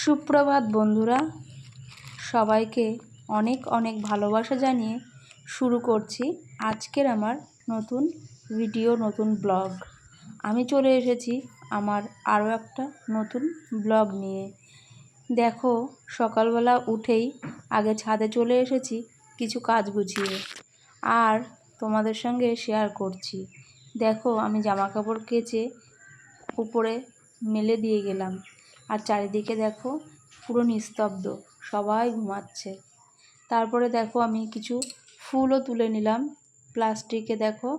সুপ্রভাত বন্ধুরা, সবাইকে অনেক অনেক ভালোবাসা জানিয়ে শুরু করছি আজকের আমার নতুন ভিডিও, নতুন ব্লগ। আমি চলে এসেছি আমার আরও একটা নতুন ব্লগ নিয়ে। দেখো, সকালবেলা উঠেই আগে ছাদে চলে এসেছি কিছু কাজ গুছিয়ে আর তোমাদের সঙ্গে শেয়ার করছি। দেখো, আমি জামা কাপড় কেচে উপরে মেলে দিয়ে গেলাম। আর চারিদিকে দেখো পুরো নিস্তব্ধ, সবাই ঘুমাচ্ছে। তারপরে দেখো আমি কিছু ফুলও তুলে নিলাম। প্লাস্টিকে দেখো,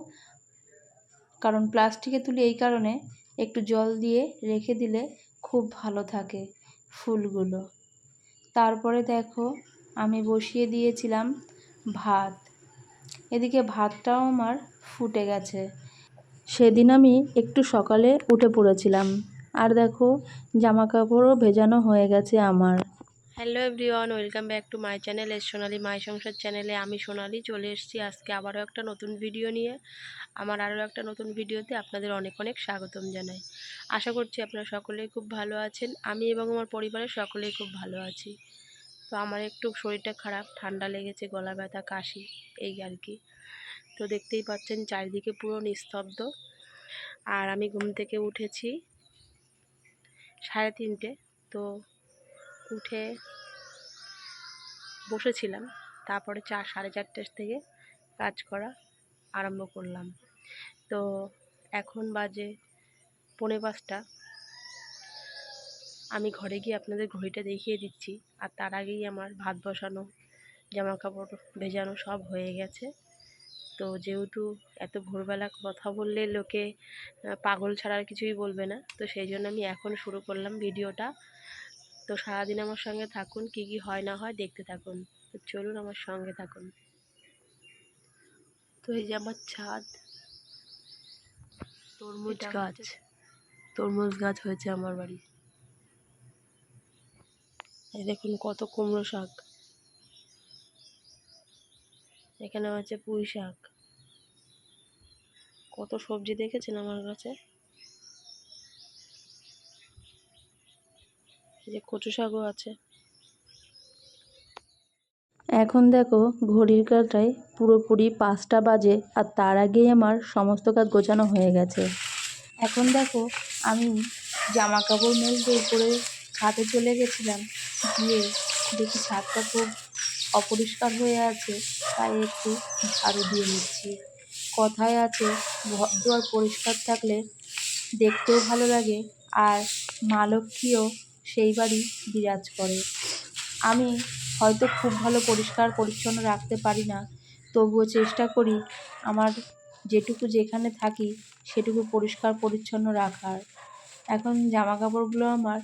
কারণ প্লাস্টিকে তুলি এই কারণে একটু জল দিয়ে রেখে দিলে খুব ভালো থাকে ফুলগুলো। তারপরে দেখো আমি বসিয়ে দিয়েছিলাম ভাত। এদিকে ভাতটাও আমার ফুটে গেছে। সেদিন আমি একটু সকালে উঠে পড়েছিলাম। আর দেখো জামা কাপড়ও ভেজানো হয়ে গেছে আমার। Hello everyone welcome back to my channel S Sonali my Sansar চ্যানেলে আমি সোনালি চলে এসেছি আজকে আবারও একটা নতুন ভিডিও নিয়ে। আমার আরও একটা নতুন ভিডিওতে আপনাদের অনেক অনেক স্বাগতম জানাই। আশা করছি আপনারা সকলেই খুব ভালো আছেন। আমি এবং আমার পরিবারের সকলেই খুব ভালো আছি। তো আমার একটু শরীরটা খারাপ, ঠান্ডা লেগেছে, গলা ব্যথা, কাশি, এই আর কি। তো দেখতেই পাচ্ছেন চারিদিকে পুরো নিস্তব্ধ। আর আমি ঘুম থেকে উঠেছি। সাড়ে তিনটে। তো উঠে বসেছিলাম। তারপরে চার সাড়ে চারটের থেকে কাজ করা আরম্ভ করলাম। তো এখন বাজে পৌনে পাঁচটা। আমি ঘরে গিয়ে আপনাদের ঘড়িটা দেখিয়ে দিচ্ছি। আর তার আগেই আমার ভাত বসানো জামা কাপড় ভেজানো সব হয়ে গেছে। তো যেহেতু এত ভোরবেলা কথা বললে লোকে পাগল ছাড়া আর কিছুই বলবে না। তো সেই জন্য আমি এখন শুরু করলাম ভিডিওটা। তো সারাদিন আমার সঙ্গে থাকুন কি কি হয় না হয় দেখতে থাকুন। তো চলুন আমার সঙ্গে থাকুন। তো এই যে আমার ছাদ। তরমুজ গাছ। তরমুজ গাছ হয়েছে আমার বাড়ি। এই দেখুন কত কুমড়ো শাক। এখানে আছে পুঁই শাক। কত সবজি দেখেছেন আমার কাছে? যে কচু শাকও আছে। এখন দেখো ঘড়ির কাঁটায় পুরোপুরি পাঁচটা বাজে আর তার আগেই আমার সমস্ত কাজ গোছানো হয়ে গেছে। এখন দেখো আমি জামা কাপড় মেলতে উপরে ছাদে চলে গেছিলাম, গিয়ে দেখি ছাদটা খুব অপরিষ্কার হয়ে আছে, তাই একটু ঝাড়ু দিয়ে নিচ্ছি। কথায় আছে ঘর দুয়ার পরিষ্কার থাকলে দেখতেও ভালো লাগে, আর মা লক্ষ্মীও সেই বাড়ি বিরাজ করে। আমি হয়তো খুব ভালো পরিষ্কার পরিচ্ছন্ন রাখতে পারি না, তবুও চেষ্টা করি আমার যেটুকু যেখানে থাকি সেটুকু পরিষ্কার পরিচ্ছন্ন রাখার। এখন জামা কাপড়গুলো আমার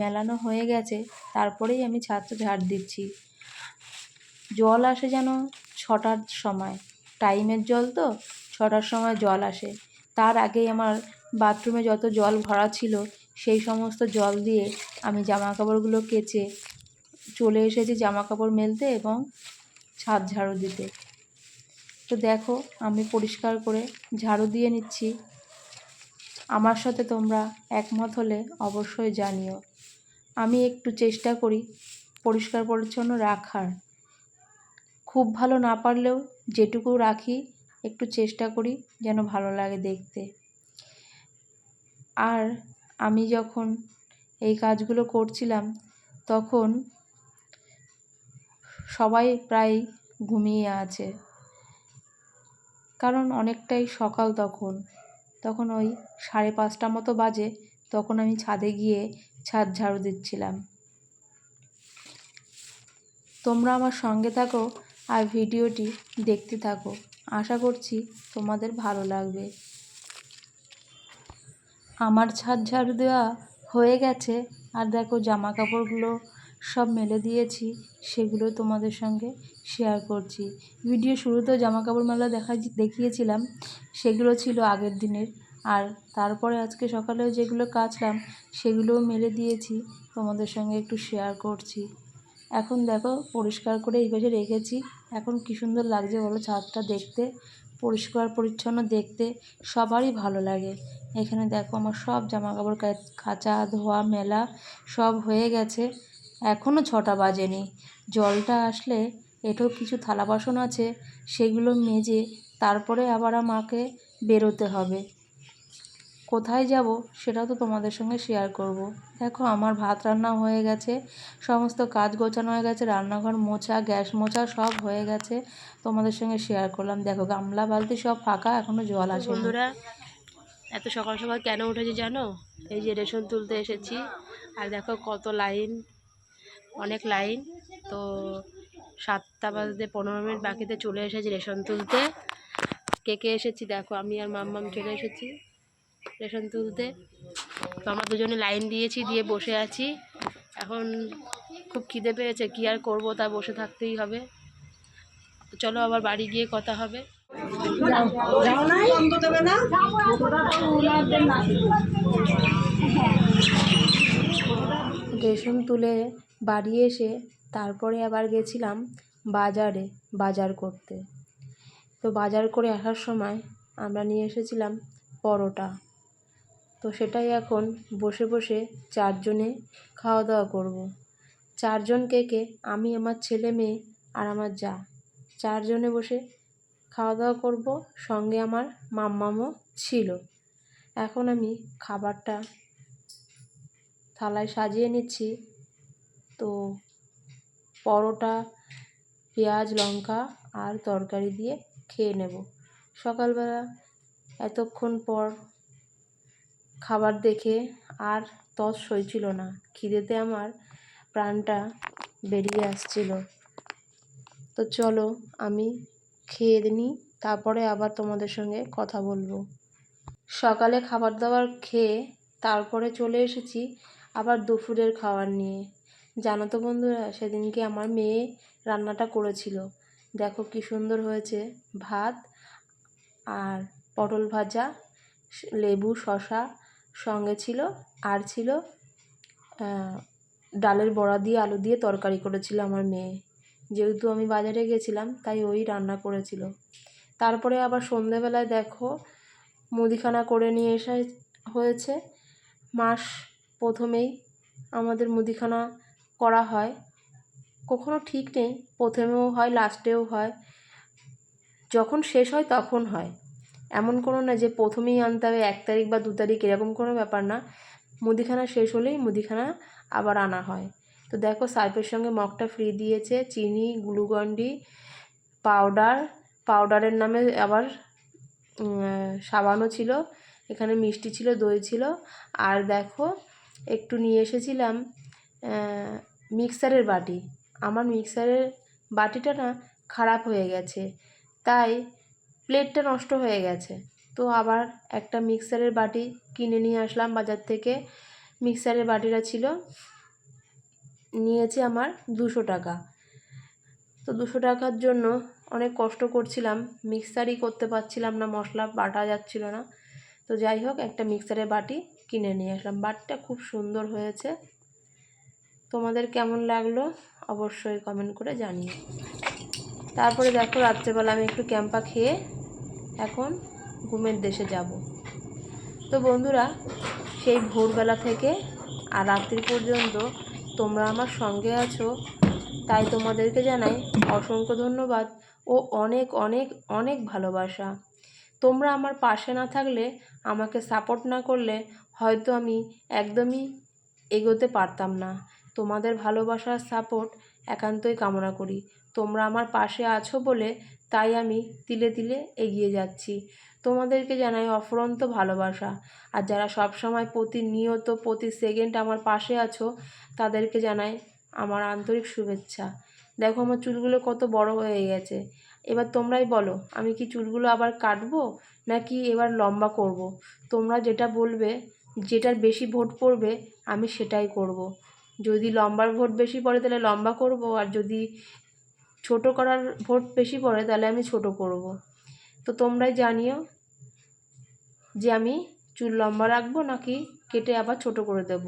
মেলানো হয়ে গেছে, তারপরেই আমি ছাদটা ঝাড় দিচ্ছি। জল আসে যেন ছটার সময়। টাইমের জল তো, ছটার সময় জল আসে। তার আগেই আমার বাথরুমে যত জল ভরা ছিল, সেই সমস্ত জল দিয়ে আমি জামা কাপড়গুলো কেচে চলে এসেছি জামা কাপড় মেলতে এবং ছাদ ঝাড়ু দিতে। তো দেখো, আমি পরিষ্কার করে ঝাড়ু দিয়ে নিচ্ছি। আমার সাথে তোমরা একমত হলে অবশ্যই জানিও। আমি একটু চেষ্টা করি পরিষ্কার পরিচ্ছন্ন রাখার। খুব ভালো না পারলেও যেটুকু রাখি, একটু চেষ্টা করি যেন ভালো লাগে দেখতে। আর আমি যখন এই কাজগুলো করছিলাম, তখন সবাই প্রায় ঘুমিয়ে আছে। কারণ অনেকটাই সকাল তখন। তখন ওই সাড়ে পাঁচটা মতো বাজে, তখন আমি ছাদে গিয়ে ছাদ ঝাড়ু দিচ্ছিলাম। তোমরা আমার সঙ্গে থাকো আর ভিডিওটি দেখতে থাকো। আশা করছি তোমাদের ভালো লাগবে। আমার ছাদ ঝাড়ু দেওয়া হয়ে গেছে। আর দেখো জামা কাপড়গুলো সব মেলে দিয়েছি। সেগুলো তোমাদের সঙ্গে শেয়ার করছি। ভিডিও শুরুতেও জামা কাপড় মেলা দেখা দেখিয়েছিলাম। সেগুলো ছিল আগের দিনের। আর তারপরে আজকে সকালেও যেগুলো কাচলাম, সেগুলোও মেলে দিয়েছি। তোমাদের সঙ্গে একটু শেয়ার করছি। এখন দেখো পরিষ্কার করে এই পাশে রেখেছি। এখন কী সুন্দর লাগছে বলো ছাদটা দেখতে? পরিষ্কার, পরিচ্ছন্ন দেখতে। সবারই ভালো লাগে। এখানে দেখো আমার সব জামা কাপড় কাচা, ধোয়া, মেলা সব হয়ে গেছে। এখনও ছটা বাজেনি। জলটা আসলে এঁটো কিছু থালা বাসন আছে, সেগুলো মেজে তারপরে আবার আমাকে বেরোতে হবে। কোথায় যাব সেটাও তো তোমাদের সঙ্গে শেয়ার করব। দেখো আমার ভাত রান্না হয়ে গেছে সমস্ত কাজ গোছানো হয়ে গেছে রান্নাঘর মোছা গ্যাস মোছা সব হয়ে গেছে তোমাদের সঙ্গে শেয়ার করলাম। দেখো গামলা বালতি সব ফাঁকা এখনও জল আসে বন্ধুরা এত সকাল সকাল কেন উঠেছি জানো? এই যে রেশন তুলতে এসেছি আর দেখো কত লাইন অনেক লাইন তো সাতটা বাজতে পনেরো মিনিট বাকিতে চলে এসেছি রেশন তুলতে। কে কে এসেছি দেখো আমি আর মাম্মাম চলে এসেছি। রেশন তুলতে। তো আমরা দুজনে লাইন দিয়েছি, দিয়ে বসে আছি। এখন খুব খিদে পেয়েছে, কী আর করব, তা বসে থাকতেই হবে। চলো আবার বাড়ি গিয়ে কথা হবে। রেশন তুলে বাড়ি এসে তারপরে আবার গেছিলাম বাজারে, বাজার করতে। তো বাজার করে আসার সময় আমরা নিয়ে এসেছিলাম পরোটা। তো সেটাই এখন বসে বসে চারজনে খাওয়া দাওয়া করব। চারজন কেকে আমি, আমার ছেলে মেয়ে আর আমার যা। চারজনে বসে খাওয়া দাওয়া করব, সঙ্গে আমার মাম্মামও ছিল। এখন আমি খাবারটা থালায় সাজিয়ে নিচ্ছি। তো পরোটা, পেঁয়াজ, লঙ্কা আর তরকারি দিয়ে খেয়ে নেব। সকালবেলা এতক্ষণ পর খাবার দেখে আর তস সইছিল না। খিদেতে আমার প্রাণটা বেরিয়ে আসছিল। তো চলো, আমি খেয়ে নিই তারপরে আবার তোমাদের সঙ্গে কথা বলব। সকালে খাবার দাবার খেয়ে তারপরে চলে এসেছি আবার দুপুরের খাবার নিয়ে। জানো তো বন্ধুরা, সেদিনকে আমার মেয়ে রান্নাটা করেছিল। দেখো কী সুন্দর হয়েছে। ভাত আর পটল ভাজা, লেবু শশা সঙ্গে ছিল, আর ছিল ডালের বড়া দিয়ে আলু দিয়ে তরকারি করেছিল আমার মেয়ে। যেহেতু আমি বাজারে গেছিলাম, তাই ওই রান্না করেছিল। তারপরে আবার সন্ধেবেলায় দেখো, মুদিখানা করে নিয়ে এসে হয়েছে। মাস প্রথমেই আমাদের মুদিখানা করা হয়। কখনো ঠিক নেই, প্রথমেও হয় লাস্টেও হয়। যখন শেষ হয়, তখন হয়। এমন কোনো না যে প্রথমেই আনতে হবে, এক তারিখ বা দু তারিখ এরকম কোনো ব্যাপার না। মুদিখানা শেষ হলেই মুদিখানা আবার আনা হয়। তো দেখো সার্ফের সঙ্গে মগটা ফ্রি দিয়েছে, চিনি, গ্লুকন্ডি, পাউডার, পাউডারের নামে আবার সাবানও ছিল, এখানে মিষ্টি ছিল, দই ছিল। আর দেখো একটু নিয়ে এসেছিলাম মিক্সারের বাটি। আমার মিক্সারের বাটিটা না খারাপ হয়ে গেছে। তাই প্লেটটা নষ্ট হয়ে গেছে। তো আবার একটা মিক্সারের বাটি কিনে নিয়ে আসলাম বাজার থেকে। মিক্সারের বাটিটা ছিল, নিয়েছে আমার দুশো টাকা। তো দুশো টাকার জন্য অনেক কষ্ট করছিলাম, মিক্সারই করতে পারছিলাম না, মশলা বাটা যাচ্ছিল না। তো যাই হোক, একটা মিক্সারের বাটি কিনে নিয়ে আসলাম। বাটিটা খুব সুন্দর হয়েছে। তোমাদের কেমন লাগল অবশ্যই কমেন্ট করে জানিও। তারপরে দেখো, রাত্রেবেলা আমি একটু ক্যাম্পা খেয়ে এখন ঘুমের দেশে যাব। তো বন্ধুরা, সেই ভোরবেলা থেকে আর রাত্রি পর্যন্ত তোমরা আমার সঙ্গে আছো। তাই তোমাদেরকে জানাই অসংখ্য ধন্যবাদ ও অনেক অনেক অনেক ভালোবাসা। তোমরা আমার পাশে না থাকলে, আমাকে সাপোর্ট না করলে হয়তো আমি একদমই এগোতে পারতাম না। তোমাদের ভালোবাসার সাপোর্ট একান্তই কামনা করি। তোমরা আমার পাশে আছো বলে তাই আমি তিলে তিলে এগিয়ে যাচ্ছি তোমাদেরকে জানাই অফুরন্ত ভালোবাসা আর যারা সব সময় প্রতিনিয়ত, প্রতি সেকেন্ড আমার পাশে আছো, তাদেরকে জানাই আমার আন্তরিক শুভেচ্ছা দেখো আমার চুলগুলো কত বড় হয়ে গেছে এবার তোমরাই বলো, আমি কি চুলগুলো আবার কাটবো, নাকি এবার লম্বা করব। তোমরা যেটা বলবে, যেটার বেশি ভোট পড়বে, আমি সেটাই করব। যদি লম্বার ভোট বেশি পড়ে তাহলে লম্বা করব, আর যদি ছোট করার ভোট বেশি পড়ে, তাহলে আমি ছোট করব। তো তোমরাই জানিও যে আমি চুল লম্বা রাখব নাকি কেটে আবার ছোট করে দেব।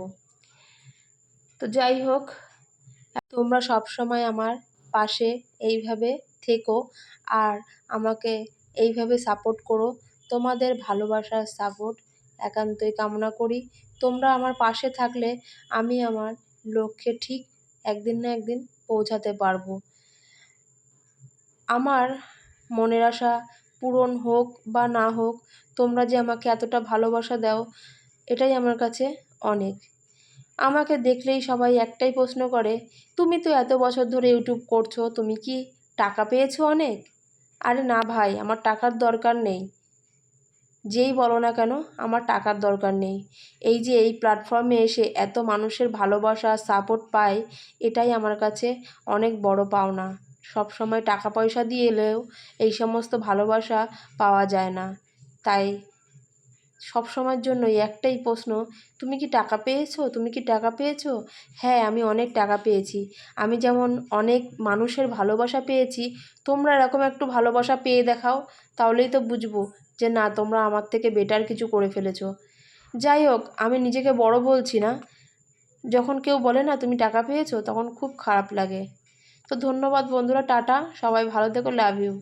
তো যাই হোক, তোমরা সব সময় আমার পাশে এইভাবে থেকো আর আমাকে এইভাবে সাপোর্ট করো। তোমাদের ভালোবাসার সাপোর্ট একান্তই কামনা করি। তোমরা আমার পাশে থাকলে আমি আমার লক্ষ্যে ঠিক একদিন না একদিন পৌঁছাতে পারব। আমার মনের আশা পূরণ হোক বা না হোক, তোমরা যে আমাকে এতটা ভালোবাসা দাও, এটাই আমার কাছে অনেক। আমাকে দেখলেই সবাই একটাই প্রশ্ন করে, তুমি তো এত বছর ধরে ইউটিউব করছ, তুমি কি টাকা পেয়েছ অনেক? আরে না ভাই, আমার টাকার দরকার নেই। যেই বলো না কেন, আমার টাকার দরকার নেই। এই যে এই প্ল্যাটফর্মে এসে এত মানুষের ভালোবাসা সাপোর্ট পাই, এটাই আমার কাছে অনেক বড় পাওনা। সব সময় টাকা পয়সা দিয়ে এলেও এই সমস্ত ভালোবাসা পাওয়া যায় না। তাই সব সময়ের জন্যই একটাই প্রশ্ন, তুমি কি টাকা পেয়েছ? তুমি কি টাকা পেয়েছ? হ্যাঁ আমি অনেক টাকা পেয়েছি। আমি যেমন অনেক মানুষের ভালোবাসা পেয়েছি, তোমরা এরকম একটু ভালোবাসা পেয়ে দেখাও, তাহলেই তো বুঝব যে না, তোমরা আমার থেকে বেটার কিছু করে ফেলেছো। যাই হোক, আমি নিজেকে বড় বলছি না। যখন কেউ বলে না, তুমি টাকা পেয়েছ? তখন খুব খারাপ লাগে। তো ধন্যবাদ বন্ধুরা টাটা। সবাই ভালো থেকো লাভ ইউ